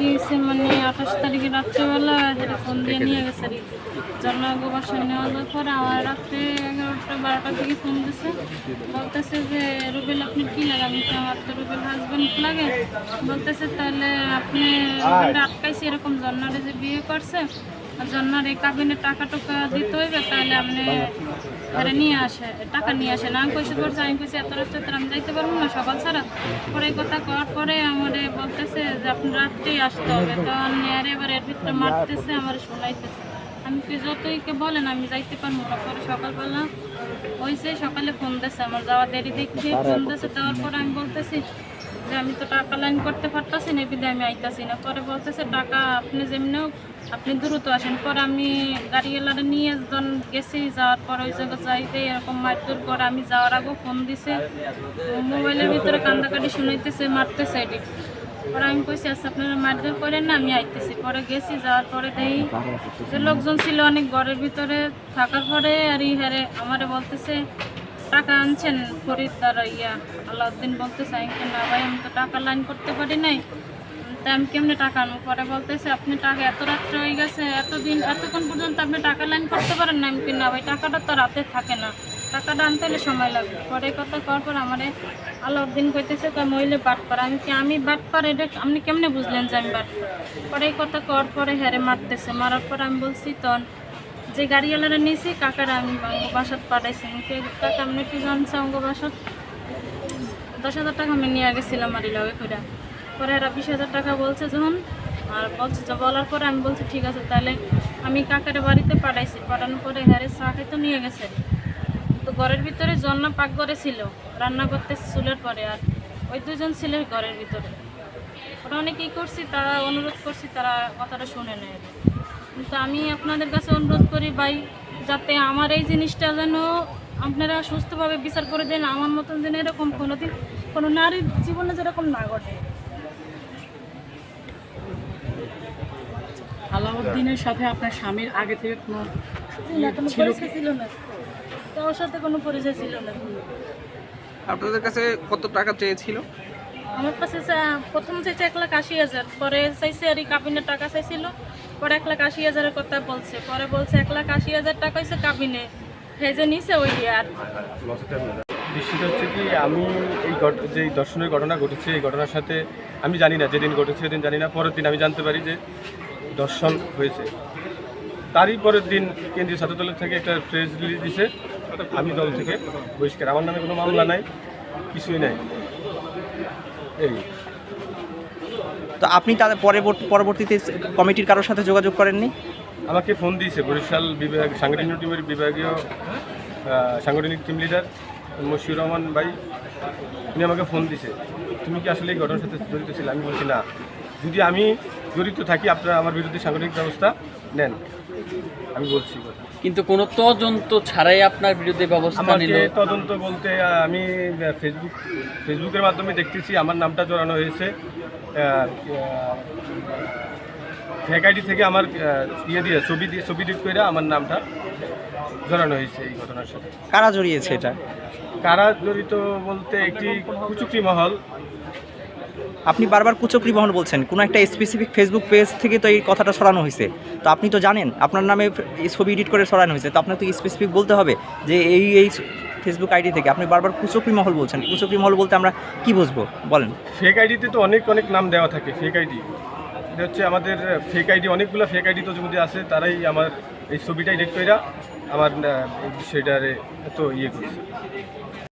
কি হয়েছে মানে আঠাশ তারিখে রাত্রেবেলা যেটা ফোন দিয়ে নিয়ে গেছে আর কি। জন্মাগো বাসায় নেওয়া যাওয়ার পরে আমার রাত্রে এগারোটা বারোটার দিকে ফোন দিছে। বলতেছে যে রুবেল আপনি কি লাগে? আমি তো আমার তো রুবেল হাজব্যান্ড লাগে। বলতেছে তাহলে আপনি আটকাইছে এরকম জন্মারে যে বিয়ে করছে জন্নার এই কাবিনে টাকা টুকা দিতে হইবে, তাহলে আপনি আরে নিয়ে আসে, টাকা নিয়ে আসে। না, আমি কইছি বলছে আমি কইছি, এত রাত্রে আমি যাইতে পারব না, সকাল ছাড়া। পরে কথা করার পরে আমারে বলতেছে যে, আপনি রাত্রেই আসতে হবে। তখন এর এবার এর ভিতরে মারতেছে, আমার শোনাইতেছে। আমি কি যতই কে বলেন, আমি যাইতে পারব না। পরে সকালবেলা হয়েছে সকালে ফোন দিয়েছে আমার যাওয়া দেরি দেখে ফোন দিয়েছে দেওয়ার পরে আমি বলতেছি যে, আমি তো টাকা লাইন করতে পারতাছি না বিদে আমি আইতাছি না। পরে বলতেছে, টাকা আপনি যেমনি হোক আপনি দ্রুত আসেন। পরে আমি গাড়িওয়ালারে নিয়ে যখন গেছি, যাওয়ার পর ওই জায়গায় যাইতে এরকম মারধর করে আমি যাওয়ার আগে ফোন দিছে। মোবাইলের ভিতরে কান্দাকাটি শুনাইতেছে, মারতেছে এটি। পরে আমি কইছি আচ্ছা আপনারা মারধর করেন না, আমি আইতেছি। পরে গেছি, যাওয়ার পরে দেই যে লোকজন ছিল অনেক ঘরের ভিতরে। থাকার পরে আর ইহারে আমারে বলতেছে, টাকা আনছেন ফরিদ দ্বারা ইয়া, আলাউদ্দিন বলতেছে না ভাই, আমি তো টাকা লাইন করতে পারি নাই। তা আমি কেমনে টাকা আনব? পরে বলতেছে, আপনি টাকা এত রাত্রে হয়ে গেছে, এতদিন, এতক্ষণ পর্যন্ত আপনি টাকা লাইন করতে পারেন না আমি না, ভাই, টাকাটা তো রাতে থাকে না। টাকাটা আনতে হলে সময় লাগবে। পরে কথা করার পর আমারে আলাউদ্দিন কইতেছে তা মহিলে বাট পার। আমি কি, আমি বাট পার? এটা আপনি কেমনে বুঝলেন যে আমি বাট পরে? কথা করার পরে হ্যারে মারতেছে। মারার পর আমি বলছি তখন যে গাড়িওয়ালারা নিয়েছি, কাকারা আমি অঙ্গ বাসাত পাঠাইছি। কাকা, আপনি কি জানছে অঙ্গ বাসাত? দশ হাজার টাকা আমি নিয়ে গেছিলাম আর লগে করে পরে এরা বিশ হাজার টাকা বলছে যখন, আর বলছে বলার পরে আমি বলছি, ঠিক আছে, তাহলে আমি কাকারে বাড়িতে পাঠাইছি। পাঠানোর পরে হ্যারে চা খেতে নিয়ে গেছে। তো ঘরের ভিতরে জন্না পাক ঘরে ছিল রান্না করতে চুলের পরে, আর ওই দুজন ছিল ঘরের ভিতরে। ওরা অনেক কী করছি, তারা অনুরোধ করছি, তারা কথাটা শুনে নেয়। কিন্তু আমি আপনাদের কাছে অনুরোধ করি, ভাই, যাতে আমার এই জিনিসটা যেন আপনারা সুস্থভাবে বিচার করে দেন, আমার মতন যেন এরকম কোনো দিন কোনো নারীর জীবনে যেরকম না ঘটে। আলাউদ্দিনের সাথে আপনার স্বামীর আগে থেকে কোনো ছিল কি? ছিল না। কারোর সাথে কোনো পরিচয় ছিল না। আপনাদের কাছে কত টাকা চেয়েছিল? আমার কাছে চা- প্রথম চাইছে এক লাখ আশি হাজার পরে চাইছে আর এই কাবিনের টাকা চাইছিল পরে এক লাখ আশি হাজারের কথা বলছে পরে বলছে এক লাখ আশি হাজার টাকা হয়েছে কাবিনে ভেজে নিছে ওই দিয়ে আর। বিষয়টা হচ্ছে কি আমি এই ঘট- যে এই দর্শনের ঘটনা ঘটেছে এই ঘটনার সাথে আমি জানি না যেদিন ঘটেছে সেদিন জানি না পরের দিন আমি জানতে পারি যে দর্শন হয়েছে। তারই পরের দিন কেন্দ্রীয় ছাত্র দলের থেকে একটা প্রেস রিলিজ দিছে। আমি দল থেকে বহিষ্কার। আমার নামে কোনো মামলা নাই কিছুই নাই। এই। তো আপনি তাদের পরবর্তী পরবর্তীতে কমিটির কারোর সাথে যোগাযোগ করেননি? আমাকে ফোন দিয়েছে বরিশাল বিভাগ সাংগঠনিক টিমের বিভাগীয় সাংগঠনিক টিম লিডার মশিউর রহমান ভাই। উনি আমাকে ফোন দিছে তুমি কি আসলে এই ঘটনার সাথে জড়িত ছিল? আমি বলছি না। যদি আমি জড়িত থাকি আপনারা আমার বিরুদ্ধে সাংগঠনিক ব্যবস্থা নেন। আমি বলছি কিন্তু কোনো তদন্ত ছাড়াই আপনার বিরুদ্ধে ব্যবস্থা নিল? তদন্ত বলতে আমি ফেসবুক ফেসবুকের মাধ্যমে দেখতেছি আমার নামটা জড়ানো হয়েছে। ফেক আইডি থেকে আমার ইয়ে দিয়ে ছবি দিয়ে ছবি ডিট করে আমার নামটা জড়ানো হয়েছে এই ঘটনার সাথে। কারা জড়িয়েছে এটা? কারা জড়িত বলতে একটি কুচুকরি মহল আপনি বারবার কুচক্রি মহল বলছেন, কোনো একটা স্পেসিফিক ফেসবুক পেজ থেকে তো এই কথাটা সরানো হয়েছে। তো আপনি তো জানেন, আপনার নামে ছবি এডিট করে সরানো হয়েছে, তো আপনার তো স্পেসিফিক বলতে হবে যে এই এই ফেসবুক আইডি থেকে আপনি বারবার কুচক্রি মহল বলছেন। কুচক্রি মহল বলতে আমরা কি বুঝব? বলেন। ফেক আইডিতে তো অনেক অনেক নাম দেওয়া থাকে ফেক আইডি এটা হচ্ছে আমাদের ফেক আইডি অনেকগুলো ফেক আইডি তো যদি আছে তারাই আমার এই ছবিটা এডিট করে আমার বিষয়টারে এত ইয়ে করছে।